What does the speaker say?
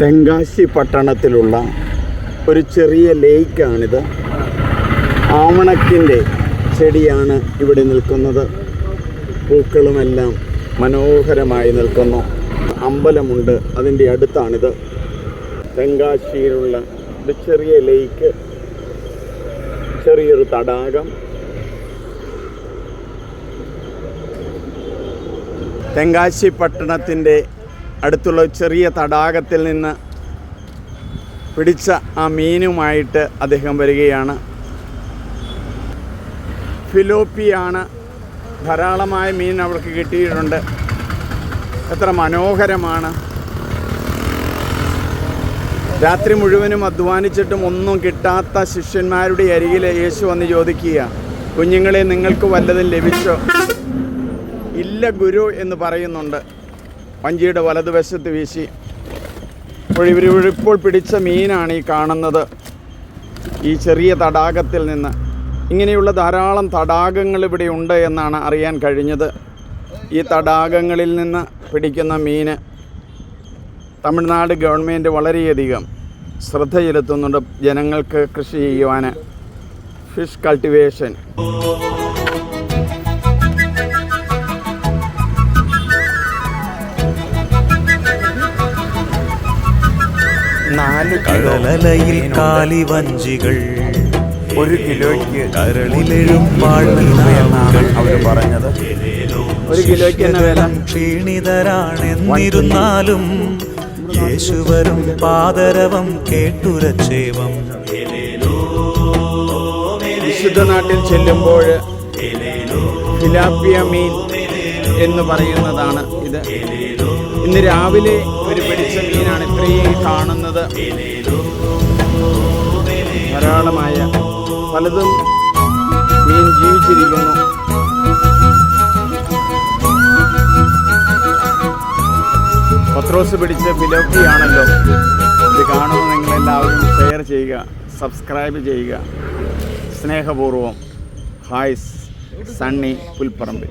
തെങ്കാശി പട്ടണത്തിലുള്ള ഒരു ചെറിയ ലേക്കാണിത്. ആവണക്കിന്റെ ചെടിയാണ് ഇവിടെ നിൽക്കുന്നത്. പൂക്കളുമെല്ലാം മനോഹരമായി നിൽക്കുന്നു. അമ്പലമുണ്ട് അതിന്റെ അടുത്താണിത്. തെങ്കാശിയിലുള്ള ഒരു ചെറിയ ലേക്ക് ചെറിയൊരു തടാകം. തെങ്കാശി പട്ടണത്തിന്റെ അടുത്തുള്ള ചെറിയ തടാകത്തിൽ നിന്ന് പിടിച്ച ആ മീനുമായിട്ട് അദ്ദേഹം വരികയാണ്. ഫിലോപ്പിയാണ് ധാരാളമായ മീൻ അവർക്ക് കിട്ടിയിട്ടുണ്ട്. എത്ര മനോഹരമാണ്. രാത്രി മുഴുവനും അധ്വാനിച്ചിട്ടും ഒന്നും കിട്ടാത്ത ശിഷ്യന്മാരുടെ അരികിൽ യേശു വന്ന് ചോദിക്കുക കുഞ്ഞുങ്ങളെ നിങ്ങൾക്ക് വല്ലതും ലഭിച്ചോ? ഇല്ല ഗുരു എന്ന് പറയുന്നുണ്ട്. വഞ്ചിയുടെ വലതുവശത്ത് വീശി. അപ്പോൾ ഇവർ ഇപ്പോൾ പിടിച്ച മീനാണ് ഈ കാണുന്നത്. ഈ ചെറിയ തടാകത്തിൽ നിന്ന്. ഇങ്ങനെയുള്ള ധാരാളം തടാകങ്ങൾ ഇവിടെ ഉണ്ട് എന്നാണ് അറിയാൻ കഴിഞ്ഞത്. ഈ തടാകങ്ങളിൽ നിന്ന് പിടിക്കുന്ന മീന് തമിഴ്നാട് ഗവൺമെന്റ് വളരെയധികം ശ്രദ്ധ ചെലുത്തുന്നുണ്ട് ജനങ്ങൾക്ക് കൃഷി ചെയ്യുവാൻ ഫിഷ് കൾട്ടിവേഷൻ. നാല് കാലി വഞ്ചികൾ കാലിവഞ്ചികൾ. ഒരു കിലോയ്ക്ക് കരളിലെഴും അവർ പറഞ്ഞത്. ഒരു കിലോയ്ക്ക് വില? ക്ഷീണിതരാണെന്നിരുന്നാലും യേശുവരും പാതരവം കേട്ടുരച്ചേവം വിശുദ്ധ നാട്ടിൽ ചെല്ലുമ്പോൾ ഫിലാപ്പിയ മീൻ എന്ന് പറയുന്നതാണ് ഇത്. ഇന്ന് രാവിലെ ഒരു പിടിച്ച മീനാണ് കാണുന്നത് ധാരാളമായ പലതും മീൻ ജീവിച്ചിരിക്കുന്നു. പത്രോസ് പിടിച്ച ഫിലോപ്പിയാണല്ലോ ഇത് കാണുന്ന നിങ്ങളെല്ലാവരും ഷെയർ ചെയ്യുക സബ്സ്ക്രൈബ് ചെയ്യുക. സ്നേഹപൂർവം ഹായ്സ് സണ്ണി പുൽപ്പറമ്പിൽ.